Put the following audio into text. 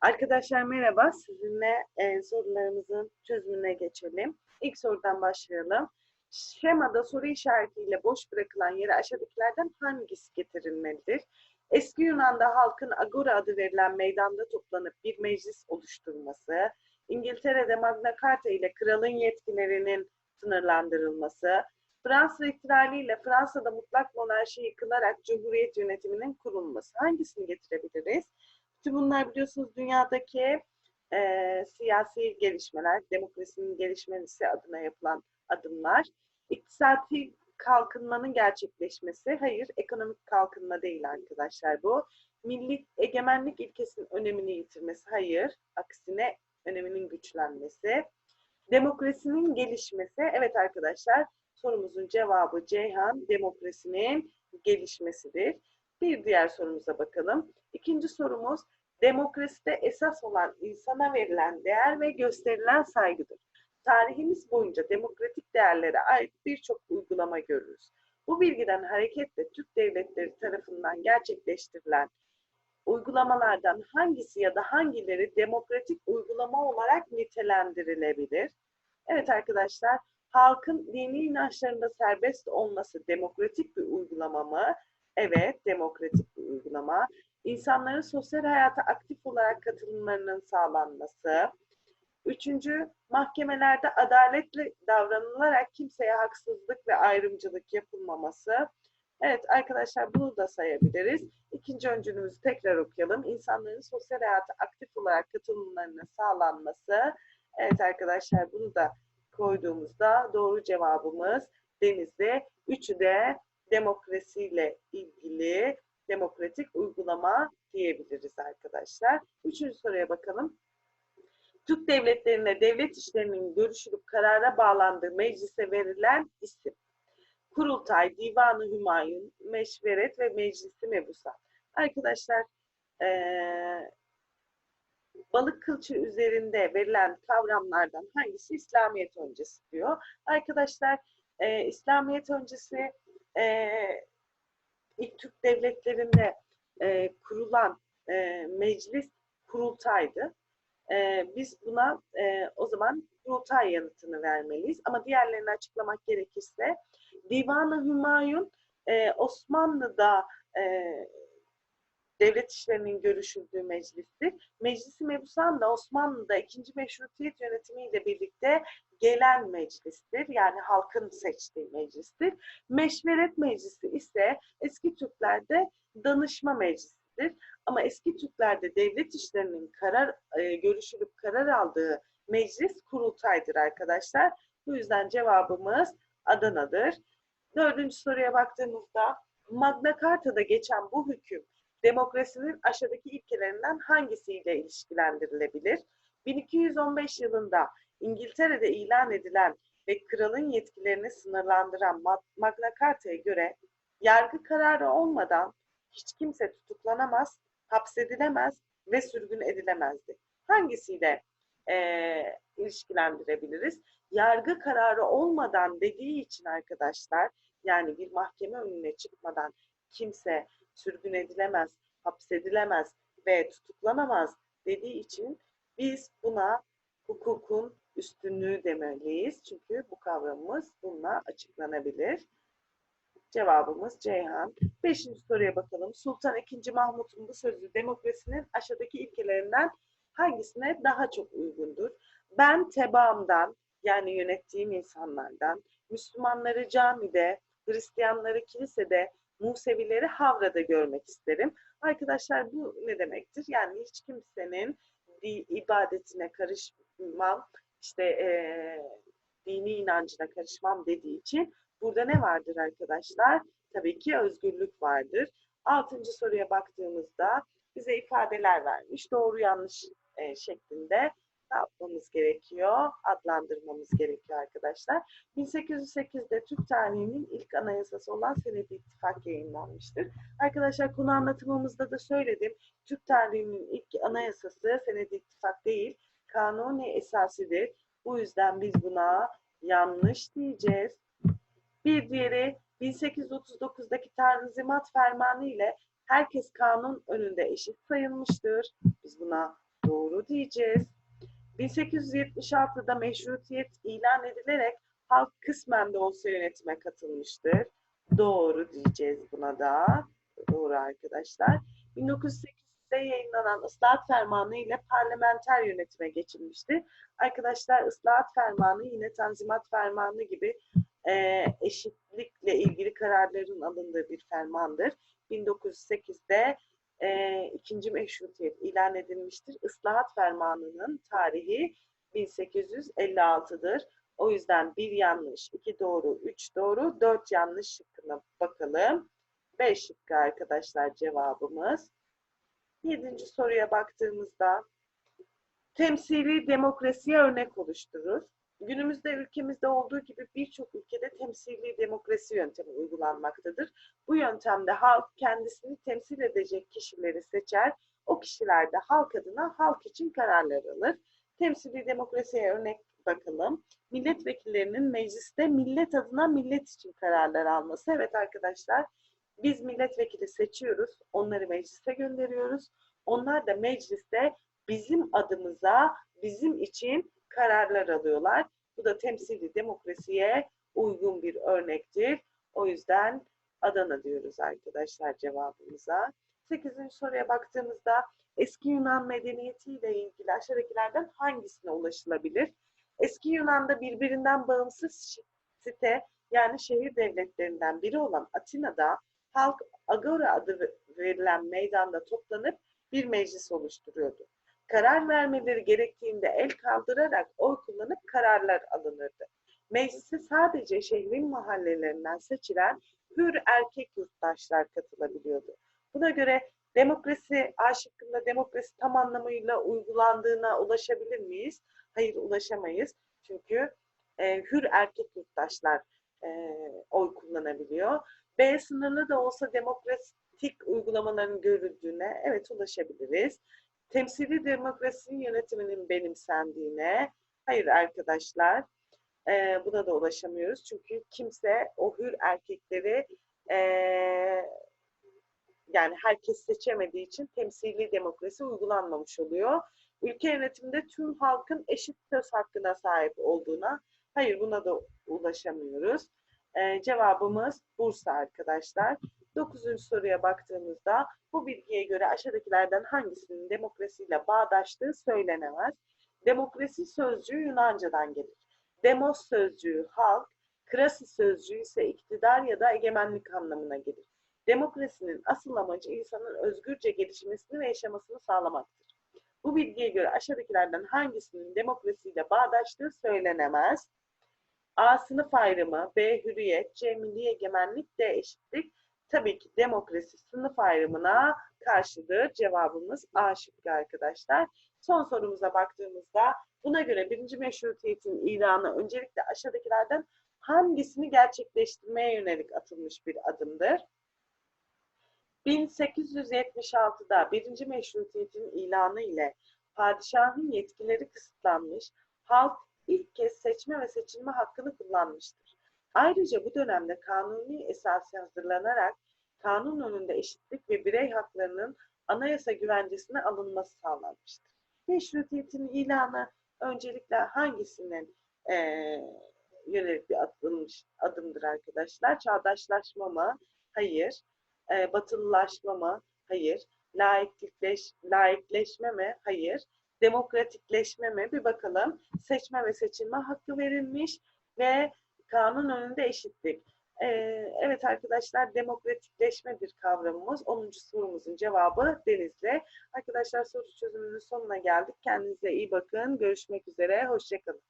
Arkadaşlar merhaba. Sizinle e, sorularımızın çözümüne geçelim. İlk sorudan başlayalım. Şemada soru işaretiyle boş bırakılan yere aşağıdakilerden hangisi getirilmelidir? Eski Yunan'da halkın agora adı verilen meydanda toplanıp bir meclis oluşturması, İngiltere'de Magna Carta ile kralın yetkilerinin sınırlandırılması, Fransız ihtilali ile Fransa'da mutlak monarşi yıkılarak cumhuriyet yönetiminin kurulması. Hangisini getirebiliriz? Bütün bunlar biliyorsunuz dünyadaki e, siyasi gelişmeler, demokrasinin gelişmesi adına yapılan adımlar. İktisadi kalkınmanın gerçekleşmesi, hayır ekonomik kalkınma değil arkadaşlar bu. Milli egemenlik ilkesinin önemini yitirmesi, hayır aksine öneminin güçlenmesi. Demokrasinin gelişmesi, evet arkadaşlar sorumuzun cevabı Ceyhan, demokrasinin gelişmesidir. Bir diğer sorumuza bakalım. İkinci sorumuz, demokraside esas olan insana verilen değer ve gösterilen saygıdır. Tarihimiz boyunca demokratik değerlere ait birçok uygulama görürüz. Bu bilgiden hareketle Türk devletleri tarafından gerçekleştirilen uygulamalardan hangisi ya da hangileri demokratik uygulama olarak nitelendirilebilir? Evet arkadaşlar, halkın dini inançlarında serbest olması demokratik bir uygulama mı? Evet, demokratik bir uygulama. İnsanların sosyal hayata aktif olarak katılımlarının sağlanması. Üçüncü, mahkemelerde adaletle davranılarak kimseye haksızlık ve ayrımcılık yapılmaması. Evet arkadaşlar bunu da sayabiliriz. İkinci öncülümüzü tekrar okuyalım. İnsanların sosyal hayata aktif olarak katılımlarının sağlanması. Evet arkadaşlar bunu da koyduğumuzda doğru cevabımız Denizli. Üçü de demokrasiyle ilgili demokratik uygulama diyebiliriz arkadaşlar. Üçüncü soruya bakalım. Türk devletlerine devlet işlerinin görüşülüp karara bağlandığı meclise verilen isim. Kurultay, Divanı Hümayun, Meşveret ve Meclisi Mebusan. Arkadaşlar ee, balık kılçı üzerinde verilen kavramlardan hangisi İslamiyet öncesi diyor. Arkadaşlar e, İslamiyet öncesi e, ilk Türk devletlerinde e, kurulan e, meclis kurultaydı. E, biz buna e, o zaman kurultay yanıtını vermeliyiz. Ama diğerlerini açıklamak gerekirse Divan-ı Hümayun e, Osmanlı'da e, devlet işlerinin görüşüldüğü meclistir. Meclisi Mebusan da Osmanlı'da ikinci meşrutiyet yönetimiyle birlikte gelen meclistir. Yani halkın seçtiği meclistir. Meşveret Meclisi ise eski Türklerde danışma meclisidir. Ama eski Türklerde devlet işlerinin karar e, görüşülüp karar aldığı meclis kurultaydır arkadaşlar. Bu yüzden cevabımız Adana'dır. Dördüncü soruya baktığımızda Magna Carta'da geçen bu hüküm demokrasinin aşağıdaki ilkelerinden hangisiyle ilişkilendirilebilir? 1215 yılında İngiltere'de ilan edilen ve kralın yetkilerini sınırlandıran Magna Carta'ya göre yargı kararı olmadan hiç kimse tutuklanamaz, hapsedilemez ve sürgün edilemezdi. Hangisiyle e, ilişkilendirebiliriz? Yargı kararı olmadan dediği için arkadaşlar, yani bir mahkeme önüne çıkmadan kimse sürgün edilemez, hapsedilemez ve tutuklanamaz dediği için biz buna hukukun üstünlüğü demeliyiz. Çünkü bu kavramımız bununla açıklanabilir. Cevabımız Ceyhan. Beşinci soruya bakalım. Sultan II. Mahmut'un bu sözü demokrasinin aşağıdaki ilkelerinden hangisine daha çok uygundur? Ben tebaamdan yani yönettiğim insanlardan, Müslümanları camide, Hristiyanları kilisede, Musevileri Havra'da görmek isterim. Arkadaşlar bu ne demektir? Yani hiç kimsenin ibadetine karışmam, işte e, dini inancına karışmam dediği için burada ne vardır arkadaşlar? Tabii ki özgürlük vardır. Altıncı soruya baktığımızda bize ifadeler vermiş. Doğru yanlış e, şeklinde yapmamız gerekiyor, adlandırmamız gerekiyor arkadaşlar. 1808'de Türk tarihinin ilk anayasası olan Senedi İttifak yayınlanmıştır. Arkadaşlar konu anlatımımızda da söyledim. Türk tarihinin ilk anayasası Senedi İttifak değil, kanuni esasidir. Bu yüzden biz buna yanlış diyeceğiz. Bir diğeri 1839'daki Tanzimat Fermanı ile herkes kanun önünde eşit sayılmıştır. Biz buna Doğru diyeceğiz. 1876'da meşrutiyet ilan edilerek halk kısmen de olsa yönetime katılmıştır. Doğru diyeceğiz buna da. Doğru arkadaşlar. 1908'de yayınlanan ıslahat fermanı ile parlamenter yönetime geçilmişti. Arkadaşlar ıslahat fermanı yine tanzimat fermanı gibi e, eşitlikle ilgili kararların alındığı bir fermandır. 1908'de e, ikinci meşrutiyet ilan edilmiştir. Islahat fermanının tarihi 1856'dır. O yüzden bir yanlış, iki doğru, üç doğru, dört yanlış şıkkına bakalım. Beş şıkkı arkadaşlar cevabımız. Yedinci soruya baktığımızda temsili demokrasiye örnek oluşturur. Günümüzde ülkemizde olduğu gibi birçok ülkede temsili demokrasi yöntemi uygulanmaktadır. Bu yöntemde halk kendisini temsil edecek kişileri seçer. O kişiler de halk adına halk için kararlar alır. Temsili demokrasiye örnek bakalım. Milletvekillerinin mecliste millet adına millet için kararlar alması. Evet arkadaşlar biz milletvekili seçiyoruz. Onları meclise gönderiyoruz. Onlar da mecliste bizim adımıza, bizim için kararlar alıyorlar. Bu da temsili demokrasiye uygun bir örnektir. O yüzden Adana diyoruz arkadaşlar cevabımıza. 8. soruya baktığımızda eski Yunan medeniyetiyle ilgili aşağıdakilerden hangisine ulaşılabilir? Eski Yunan'da birbirinden bağımsız site yani şehir devletlerinden biri olan Atina'da halk agora adı verilen meydanda toplanıp bir meclis oluşturuyordu. Karar vermeleri gerektiğinde el kaldırarak oy kullanıp kararlar alınırdı. Meclise sadece şehrin mahallelerinden seçilen hür erkek yurttaşlar katılabiliyordu. Buna göre demokrasi, A demokrasi tam anlamıyla uygulandığına ulaşabilir miyiz? Hayır ulaşamayız. Çünkü e, hür erkek yurttaşlar e, oy kullanabiliyor. B sınırlı da olsa demokratik uygulamaların görüldüğüne evet ulaşabiliriz. Temsili demokrasinin yönetiminin benimsendiğine hayır arkadaşlar e, buna da ulaşamıyoruz. Çünkü kimse o hür erkekleri e, yani herkes seçemediği için temsili demokrasi uygulanmamış oluyor. Ülke yönetiminde tüm halkın eşit söz hakkına sahip olduğuna hayır buna da ulaşamıyoruz. Ee, cevabımız Bursa arkadaşlar. Dokuzuncu soruya baktığımızda bu bilgiye göre aşağıdakilerden hangisinin demokrasiyle bağdaştığı söylenemez. Demokrasi sözcüğü Yunanca'dan gelir. Demos sözcüğü halk, krasi sözcüğü ise iktidar ya da egemenlik anlamına gelir. Demokrasinin asıl amacı insanın özgürce gelişmesini ve yaşamasını sağlamaktır. Bu bilgiye göre aşağıdakilerden hangisinin demokrasiyle bağdaştığı söylenemez. A. Sınıf ayrımı, B. Hürriyet, C. Milli egemenlik, D. Eşitlik. Tabii ki demokrasi sınıf ayrımına karşıdır. Cevabımız A şıkkı arkadaşlar. Son sorumuza baktığımızda buna göre birinci meşrutiyetin ilanı öncelikle aşağıdakilerden hangisini gerçekleştirmeye yönelik atılmış bir adımdır? 1876'da birinci meşrutiyetin ilanı ile padişahın yetkileri kısıtlanmış, halk ilk kez seçme ve seçilme hakkını kullanmıştır. Ayrıca bu dönemde kanuni esası hazırlanarak kanun önünde eşitlik ve birey haklarının anayasa güvencesine alınması sağlanmıştır. Meşrutiyetin ilanı öncelikle hangisinin e, yönelik bir atılmış adımdır arkadaşlar? Çağdaşlaşma mı? Hayır. E, batılılaşma mı? Hayır. Laikleş, laikleşme mi? Hayır. Demokratikleşme mi? Bir bakalım. Seçme ve seçilme hakkı verilmiş ve kanun önünde eşitlik. Ee, evet arkadaşlar demokratikleşme bir kavramımız. 10. sorumuzun cevabı Denizli. Arkadaşlar soru çözümünün sonuna geldik. Kendinize iyi bakın. Görüşmek üzere. Hoşçakalın.